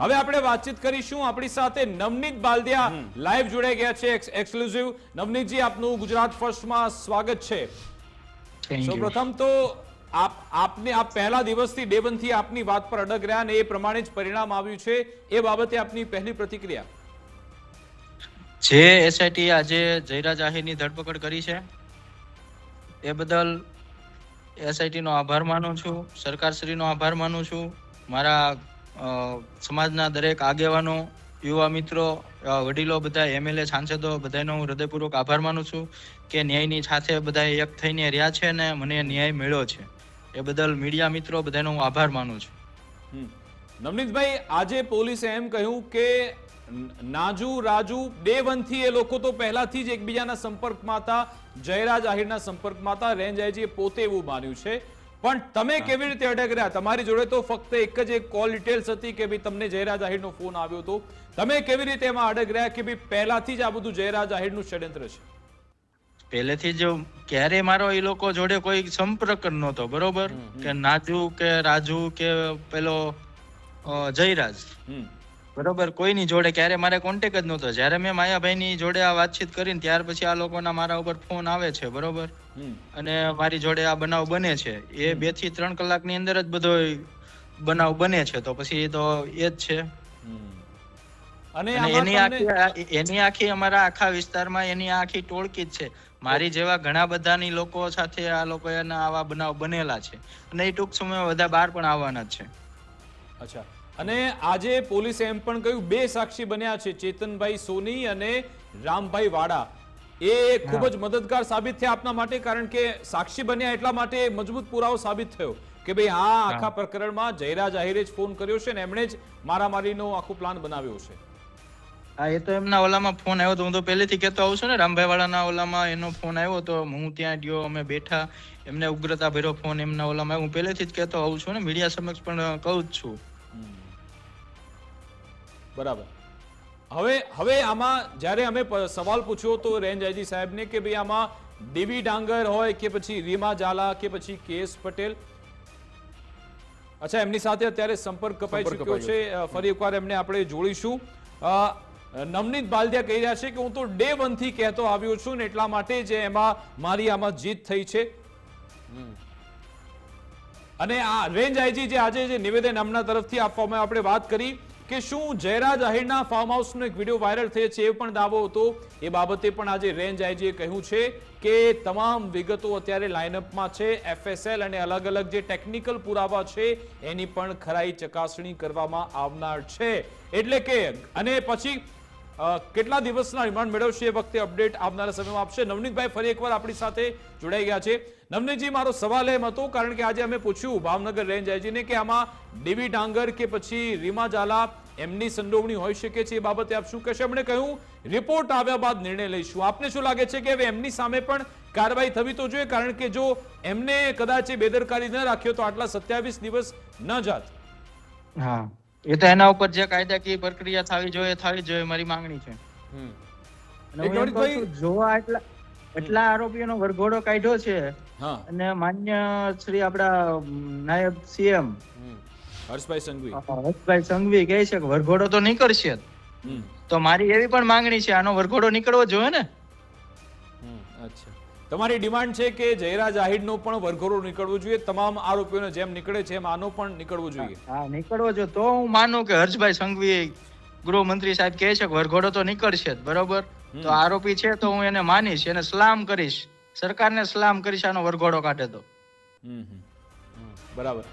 હવે આપણે વાતચીત કરીશું આપણી સાથે નવનીત બાલદિયા લાઈવ જોડાઈ ગયા છે એક્સક્લુઝિવ નવનીતજી આપનું ગુજરાત ફર્સ્ટમાં સ્વાગત છે. સૌપ્રથમ તો આપ આપને આપ પહેલા દિવસથી ડે વનથી આપની વાત પર અડગ રહ્યા અને એ પ્રમાણે જ પરિણામ આવ્યું છે. એ બાબતે આપની પહેલી પ્રતિક્રિયા? જે એસઆઈટી આજે જયરાજ આહિરની ધરપકડ કરી છે એ બદલ એસઆઈટીનો આભાર માનું છું. સરકારશ્રીનો આભાર માનું છું. મારા સમાજના દરેક આગેવાનો, યુવા મિત્રો વડીલો બધા એમએલએ સાંસદો બધાનો હું હૃદયપૂર્વક આભાર માનું છું કે ન્યાયની સાથે બધા એક થઈને રહ્યા છે ને મને ન્યાય મળ્યો છે. એ બદલ મીડિયા મિત્રો બધાનો હું આભાર માનું છું. નવનીતભાઈ, આજે પોલીસે એમ કહ્યું કે નાજુ, રાજુ ડે વનથી એ લોકો તો પહેલાથી જ એકબીજાના સંપર્કમાં હતા. જયરાજ આહિરના સંપર્કમાં હતા. રેન્જ આઈજીએ પોતે એવું માન્યું છે. પણ તમે કેવી રીતે અટક રહ્યા? તમારી જોડે તો ફક્ત એક જ એક કોલ ડિટેલ્સ હતી કે ભાઈ તમને જયરાજ આહિરનો ફોન આવ્યો હતો. તમે કેવી રીતે એમાં અડગ રહ્યા કે ભાઈ પહેલાથી જ આ બધું જયરાજ આહિરનું ષડયંત્ર છે? પહેલેથી જ ક્યારે મારો એ લોકો જોડે કોઈ સંપર્ક નહોતો બરોબર? કે નાજુ કે રાજુ કે પેલો જયરાજ. બરોબર કોઈની જોડે ક્યારે મારે કોન્ટેક જ નહોતો. જ્યારે મેં માયાભાઈની જોડે આ વાતચીત કરીને ત્યાર પછી આ લોકોના મારા ઉપર ફોન આવે છે બરોબર? અને મારી જોડે આ બનાવ બને છે. એ બેથી ત્રણ કલાકની અંદર જ બધો બનાવ બને છે તો પછી તો એ જ છે. અને એની આખી એની આખી અમારા આખા વિસ્તારમાં એની આખી ટોળકી જ છે. મારી જેવા ઘણા બધાની લોકો સાથે આ લોકો એના આવા બનાવ બનેલા છે. અને એ ટૂંક સમયમાં બધા બહાર પણ આવવાના જ છે. અચ્છા. અને આજે પોલીસે એમ પણ કહ્યું બે સાક્ષી બન્યા છે ચેતનભાઈ સોની અને રામભાઈ વાડા. એ ખૂબ જ મદદગાર સાબિત થયા આપના માટે કારણ કે સાક્ષી બન્યા એટલા માટે મજબૂત પુરાવો સાબિત થયો કે ભાઈ આ આખા પ્રકરણમાં જયરાજ આહિરે જ ફોન કર્યો છે ને એમણે જ મારામારીનો આખો પ્લાન બનાવ્યો છે. હા એ તો એમના ઓલામાં ફોન આવ્યો તો હું તો પહેલેથી કહેતો આવું છું ને રામભાઈ વાળાના ઓલામાં એનો ફોન આવ્યો તો હું ત્યાં ગયો અમે બેઠા એમને ઉગ્રતા ભર્યો ફોન એમના ઓલામાં હું પહેલેથી જ કહેતો આવું છું ને મીડિયા સમક્ષ પણ કહું જ છું. બરાબર. હવે હવે આમાં જ્યારે અમે સવાલ પૂછ્યો તો રેન્જ આઈજી સાહેબને કે ભાઈ આમાં દેવી ડાંગર હોય કે પછી રીમા ઝાલા કે પછી કેશ પટેલ? અચ્છા એમની સાથે અત્યારે સંપર્ક કપાઈ ચૂક્યો છે. ફરી એકવાર એમને આપણે જોડીશું. નવનીત બાલદિયા કહી રહ્યા છે કે હું તો ડે વનથી કહેતો આવ્યો છું ને એટલા માટે જે એમાં મારી આમાં જીત થઈ છે. અને આ રેન્જ આઈજી જે આજે જે નિવેદન એમના તરફથી આપવામાં આપણે વાત કરી. કે શું જયરાજ આહિરના ફાર્મ હાઉસનો એક વીડિયો વાયરલ થયો છે એ પણ દાવો હતો. એ બાબતે પણ આજે રેન્જ આઈજીએ કહ્યું છે કે તમામ વિગતો અત્યારે લાઇનઅપમાં છે. એફએસએલ અને અલગ અલગ જે ટેકનિકલ પુરાવા છે, એની પણ ખરાઈ ચકાસણી કરવામાં આવનાર છે. એટલે કે, અને પછી કેટલા દિવસના રિમાન્ડ મેળવશે એ વખતે અપડેટ આવનારા સમયમાં આપશે. નવનીતભાઈ ફરી એકવાર આપણી સાથે જોડાઈ ગયા છે. નવનીતજી, મારો સવાલ એમ હતો, કારણ કે આજે અમે પૂછ્યું ભાવનગર રેન્જ આઈજીને કે આમાં ડીવી ડાંગર કે પછી રીમા ઝાલા એમની સંડોવણી હોઈ શકે છે એ બાબતે આપ શું કહેશો? એમણે કહ્યું રિપોર્ટ આવ્યા બાદ નિર્ણય લઈશું. આપને શું લાગે છે કે હવે એમની સામે પણ કાર્યવાહી થવી તો જોઈએ? કારણ કે જો એમને કદાચ એ બેદરકારી ન રાખ્યો તો આટલા સત્યાવીસ દિવસ ન જાત. હા. એ તો એના ઉપર જે કાયદાકીય પ્રક્રિયા થવી જોઈએ થવી જોઈએ મારી માંગણી છે. જોવા આટલા એટલા આરોપીઓનો વરઘોડો કાઢ્યો છે અને માન્ય શ્રી આપડા નાયબ સીએમ. હર્ષભાઈ સંઘવી. હર્ષભાઈ સંઘવી કહે છે કે વરઘોડો તો નીકળશે. તો મારી એવી પણ માંગણી છે આનો વરઘોડો નીકળવો જોઈએ ને? અચ્છા. તમારી ડિમાન્ડ છે કે જયરાજ આહિરનો પણ વરઘોડો નીકળવો જોઈએ? તમામ આરોપીઓને જેમ નીકળે છે એમ આનો પણ નીકળવો જોઈએ. હા નીકળવો જોઈએ તો હું માનું કે હર્ષભાઈ સંઘવી ગૃહમંત્રી સાહેબ કહે છે કે વરઘોડો તો નીકળશે જ બરોબર? તો આરોપી છે તો હું એને માનીશ એને સલામ કરીશ. સરકારને સલામ કરીશ આનો વરઘોડો કાઢે તો. હમ. બરાબર.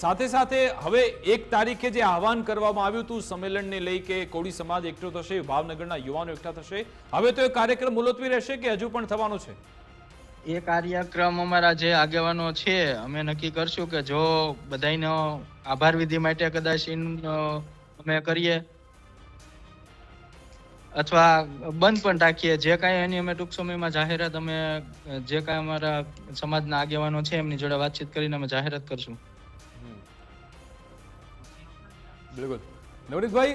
સાથે સાથે હવે એક તારીખે જે આહવાન કરવામાં આવ્યું હતું સંમેલનને લઈ કે કોળી સમાજ એકઠો થશે, ભાવનગરના યુવાનો એકઠા થશે, હવે તો એ કાર્યક્રમ મુલતવી રહેશે કે હજુ પણ થવાનો છે? એ કાર્યક્રમ અમારા જે આગેવાનો છે, અમે નક્કી કરશું કે જો બધાયનો આભાર વિધિ માટે કદાચ અમે કરીએ. અથવા બંધ પણ રાખીએ. જે કાંઈ એની અમે ટૂંક સમયમાં જાહેરાત અમે, જે કાંઈ અમારા સમાજના આગેવાનો છે એમની જોડે વાતચીત કરીને અમે જાહેરાત કરશું. બિલકુલ. નવનીતભાઈ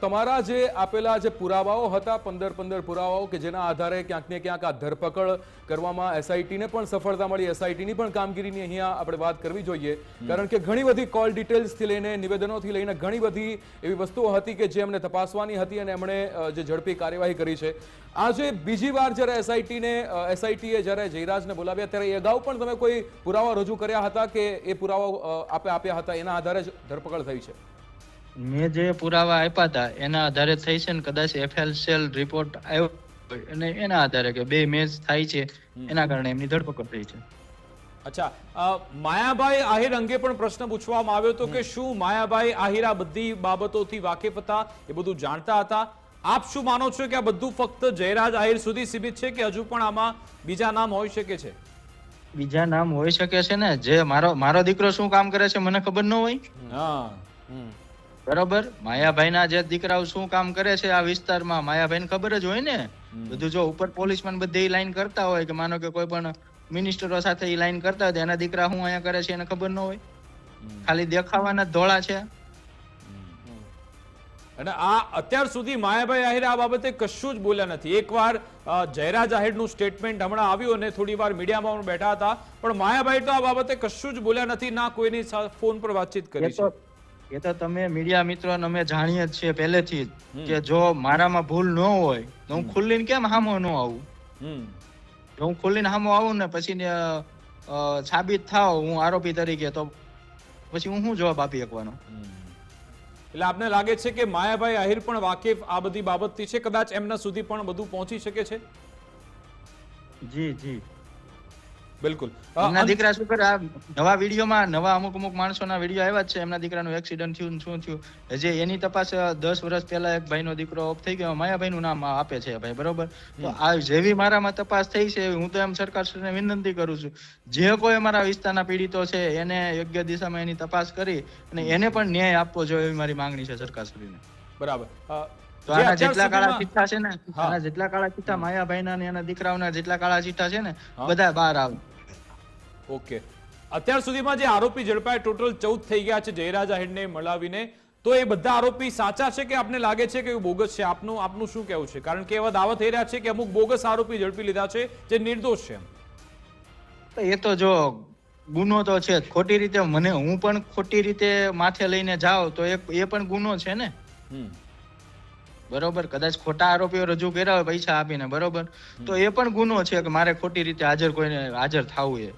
તમારા જે આપેલા જે પુરાવાઓ હતા પંદર પંદર પુરાવાઓ કે જેના આધારે ક્યાંક ને ક્યાંક આ ધરપકડ કરવામાં એસઆઈટીને પણ સફળતા મળી એસઆઈટીની પણ કામગીરીની અહીંયા આપણે વાત કરવી જોઈએ. કારણ કે ઘણી બધી કોલ ડિટેલ્સથી લઈને નિવેદનોથી લઈને ઘણી બધી એવી વસ્તુઓ હતી કે જે એમને તપાસવાની હતી અને એમણે જે ઝડપી કાર્યવાહી કરી છે. આજે બીજી વાર જ્યારે એસઆઈટીને એસઆઈટીએ જ્યારે જયરાજને બોલાવ્યા ત્યારે એ અગાઉ પણ તમે કોઈ પુરાવા રજૂ કર્યા હતા કે એ પુરાવા આપે આપ્યા હતા એના આધારે જ ધરપકડ થઈ છે? મેં જે પુરાવા આપ્યા હતા એના આધારે થઈ છે ને કદાચ એફએલ સેલ રિપોર્ટ આવ્યો અને એના આધારે કે બે મેચ થાય છે એના કારણે એમની ધરપકડ થઈ છે. અચ્છા માયાભાઈ આહિર અંગે પણ પ્રશ્ન પૂછવામાં આવ્યો હતો કે શું માયાભાઈ આહિર આ બધી બાબતોથી વાકેફ હતા એ બધું જાણતા હતા? આપ શું માનો છો કે આ બધું ફક્ત જયરાજ આહિર સુધી સીમિત છે કે હજુ પણ આમાં બીજા નામ હોઈ શકે છે? બીજા નામ હોઈ શકે છે ને જે મારો મારો દીકરો શું કામ કરે છે મને ખબર ન હોય? હા બરોબર? માયાભાઈના જે દીકરાઓ શું કામ કરે છે આ વિસ્તારમાં માયાભાઈને ખબર જ હોય ને? બધું જો ઉપર પોલીસમેન બધી લાઈન કરતા હોય કે માનો કે કોઈ પણ મિનિસ્ટરો સાથે એ લાઈન કરતા હોય એના દીકરા શું અહીંયા કરે છે એને ખબર ન હોય? ખાલી દેખાવાના ધોળા છે. અને આ અત્યાર સુધી માયાભાઈ આહિર આ બાબતે કશું જ બોલ્યા નથી. એકવાર જયરાજ આહિરનું સ્ટેટમેન્ટ હમણાં આવ્યું અને થોડી વાર મીડિયામાં બેઠા હતા. પણ માયાભાઈ તો આ બાબતે કશું જ બોલ્યા નથી ના કોઈની ફોન પર વાતચીત કરી છે. એ તો તમે મીડિયા મિત્રો અમે જાણીએ જ છીએ પહેલેથી જ કે જો મારામાં ભૂલ ન હોય તો હું ખુલ્લીને કેમ હામો ન આવું? જો હું ખુલ્લીને હામો આવું ને પછી સાબિત થાવ હું આરોપી તરીકે તો પછી હું શું જવાબ આપી શકવાનો? એટલે આપને લાગે છે કે માયાભાઈ આહિર પણ વાકેફ આ બધી બાબતથી છે? કદાચ એમના સુધી પણ બધું પહોંચી શકે છે? જી જી. બિલકુલ. એમના દીકરા શું કરે? નવા વિડીયોમાં નવા અમુક અમુક માણસોના વીડિયો આવ્યા છે. એમના દીકરાનું એક્સિડન્ટ થયું શું થયું? જે એની તપાસ દસ વર્ષ પહેલા એક ભાઈનો દીકરો ઓફ થઈ ગયો. માયાભાઈનું નામ આપે છે ભાઈ બરોબર? તો આ જેવી મારામાં તપાસ થઈ છે હું તો એમ સરકારશ્રીને વિનંતી કરું છું. જે કોઈ અમારા વિસ્તારના પીડિતો છે એને યોગ્ય દિશામાં એની તપાસ કરી અને એને પણ ન્યાય આપવો જોઈએ એવી મારી માંગણી છે સરકારશ્રીને. બરાબર. તો આના જેટલા કાળા ચિઠ્ઠા છે ને? આના જેટલા કાળા ચિઠ્ઠા માયાભાઈના ને એના દીકરાઓના જેટલા કાળા ચિઠ્ઠા છે ને બધા બહાર આવે. ઓકે. અત્યાર સુધીમાં જે આરોપી ઝડપાય ટોટલ ચૌદ થઈ ગયા છે જયરાજ આહિરને મળાવીને. તો એ બધા આરોપી સાચા છે કે આપને લાગે છે કે બોગસ છે? આપનું આપનું શું કહેવું છે? કારણ કે એવા દાવા થઈ રહ્યા છે કે અમુક બોગસ આરોપી ઝડપી લીધા છે જે નિર્દોષ છે તો એ તો જો ગુનો તો છે. ખોટી રીતે મને હું પણ ખોટી રીતે માથે લઈને જાઉં તો એ પણ ગુનો છે ને? હમ. બરોબર? કદાચ ખોટા આરોપીઓ રજૂ કર્યા હોય પૈસા આપીને બરોબર? તો એ પણ ગુનો છે કે મારે ખોટી રીતે હાજર કોઈને હાજર થવું એ.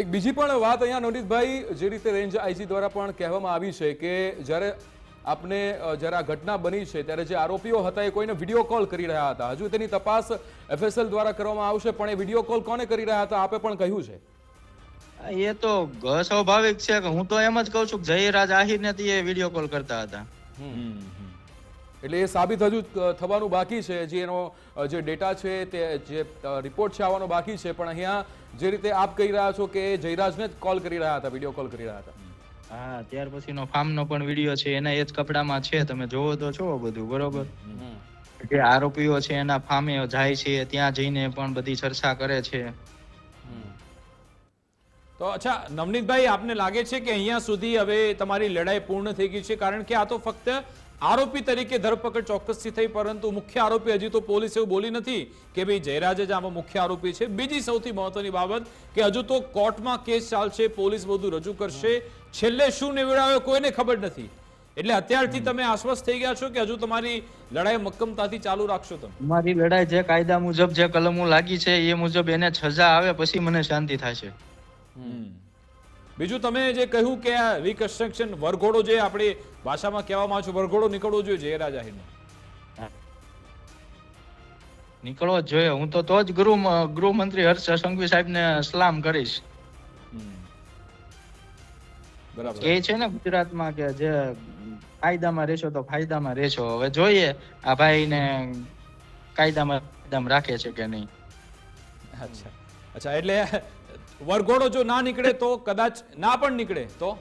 એક બીજી પણ વાત અહીંયા નોટિસભાઈ જે રીતે રેન્જ આઈજી દ્વારા પણ કહેવામાં આવી છે કે જ્યારે આપને જ્યારે આ ઘટના બની છે ત્યારે જે આરોપીઓ હતા એ કોઈને વીડિયો કોલ કરી રહ્યા હતા. હજુ તેની તપાસ એફએસએલ દ્વારા કરવામાં આવશે પણ એ વીડિયો કોલ કોને કરી રહ્યા હતા આપે પણ કહ્યું છે? એ તો સ્વાભાવિક છે કે હું તો એમ જ કહું છું કે જયરાજ આહિર ને એ વીડિયો કોલ કરતા હતા. એટલે એ સાબિત હજુ થવાનું બાકી છે. જે એનો જે ડેટા છે તે જે રિપોર્ટ છે આવવાનો બાકી છે. પણ અહીંયા જે રીતે આપ કહી રહ્યા છો કે જયરાજને જ કોલ કરી રહ્યા હતા વીડિયો કોલ કરી રહ્યા હતા. હા ત્યાર પછીનો ફાર્મનો પણ વીડિયો છે. એના એ જ કપડામાં છે. તમે જોવો તો છો બધું બરોબર? જે આરોપીઓ છે એના ફામે જાય છે ત્યાં જઈને પણ બધી ચર્ચા કરે છે. તો અચ્છા, નવનીતભાઈ, આપને લાગે છે કે અહીંયા સુધી હવે તમારી લડાઈ પૂર્ણ થઈ ગઈ છે? કારણ કે આ તો ફક્ત આરોપી તરીકે ધરપકડ ચોક્કસથી થઈ, પરંતુ મુખ્ય આરોપી હજી તો પોલીસ એવું બોલી નથી કે ભાઈ જયરાજ જ આમાં મુખ્ય આરોપી છે. બીજી સૌથી મહત્વની બાબત કે હજુ તો કોર્ટમાં કેસ ચાલશે, પોલીસ બધું રજૂ કરશે. છેલ્લે શું નિવડાવ્યો કોઈને ખબર નથી. એટલે અત્યારથી તમે આશ્વસ્ત થઈ ગયા છો કે હજુ તમારી લડાઈ મક્કમતાથી ચાલુ રાખશો તમે? મારી લડાઈ જે કાયદા મુજબ, જે કલમો લાગી છે, એ મુજબ એને સજા આવે, પછી મને શાંતિ થશે બીજું તમે જે કહ્યું કે આ રિકન્સ્ટ્રક્શન વરઘોડો જે આપણી ભાષામાં કહેવામાં આવે છે વરઘોડો નીકળવો જોઈએ જયરા જાહેરનો નીકળવો જ જોઈએ. હું તો તો જ ગૃહ ગૃહમંત્રી હર્ષ સંઘવી સાહેબને સલામ કરીશ. બરાબર એ છે ને ગુજરાતમાં કે જે કાયદામાં રહેશો તો ફાયદામાં રહેશો. હવે જોઈએ આ ભાઈને કાયદામાં કાયદામાં રાખે છે કે નહીં. અચ્છા. અચ્છા એટલે વરઘોડો જો ના નીકળે તો કદાચ ના પણ નીકળે તો?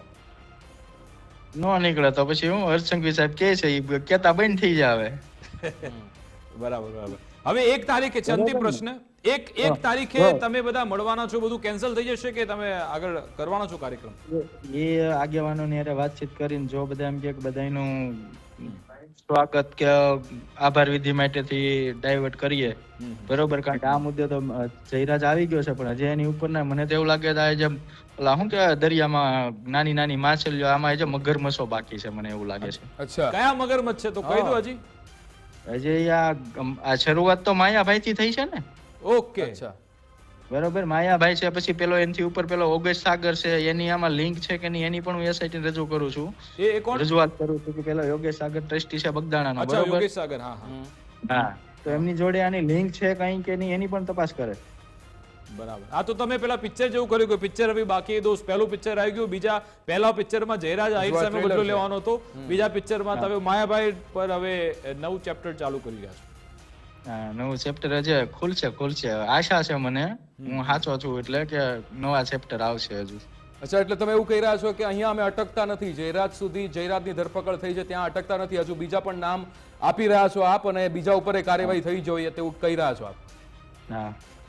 નો નીકળે તો પછી હું હર્ષ સાહેબ કે છે એ કેતા બંધ થઈ જાવે. બરાબર બરાબર. હવે એક તારીખે છે અંતિમ પ્રશ્ન. એક એક તારીખે તમે બધા મળવાના છો બધું કેન્સલ થઈ જશે કે તમે આગળ કરવાનો છો કાર્યક્રમ? એ આગેવાનોની અરે વાતચીત કરીને જો બધા એમ કે બધાનું સ્વાગત કે આભાર વિધિ માટેથી ડાયવર્ટ કરીએ. બરોબર કારણ કે આ મુદ્દે તો જયરાજ આવી ગયો છે પણ હજી એની ઉપર ના મને તો એવું લાગે છે જેમ ઓલા શું કે દરિયામાં નાની નાની માછલીઓ આમાં જે મગરમચ્છો બાકી છે મને એવું લાગે છે. અચ્છા. કયા મગરમચ્છ છે તો કહી દો હજી. હજી આ આ શરૂઆત તો માયાભાઈ થી થઈ છે ને. ઓકે. અચ્છા. બરોબર માયાભાઈ છે પછી પેલો એનથી ઉપર પેલો ઓગસ્ટ સાગર છે એની આમાં લિંક છે કે નહીં એની પણ હું એસઆઈટી રજૂ કરું છું. એ કોણ? રજૂઆત કરું છું કે પેલો યોગેશ સાગર ટ્રસ્ટી છે બગદાણાનો અચ્છા બરોબર? યોગેશ સાગર હા હા. હા તો એમની જોડે આની લિંક છે કઈ કે નહીં એની પણ તપાસ કરે. બરાબર. આ તો તમે પેલા પિક્ચર જેવું કર્યું કે પિક્ચર હવે બાકી દોસ્ત પહેલું પિક્ચર આવી ગયું બીજા પહેલા પિક્ચરમાં જયરાજ આહિર સામે બદલો લેવાનો હતો. બીજા પિક્ચરમાં તમે માયાભાઈ પર હવે નવું ચેપ્ટર ચાલુ કરી રહ્યા છો. નવું ચેપ્ટર હજી ખુલશે ખુલશે. આશા છે મને. હું સાચો છું એટલે કે નવા ચેપ્ટર આવશે હજુ. અચ્છા એટલે તમે એવું કહી રહ્યા છો કે અહીંયા અમે અટકતા નથી. જયરાજ સુધી જયરાજની ધરપકડ થઈ છે ત્યાં અટકતા નથી. હજુ બીજા પણ નામ આપી રહ્યા છો આપ અને બીજા ઉપર કાર્યવાહી થઈ જોઈએ તેવું કહી રહ્યા છો આપ. હા.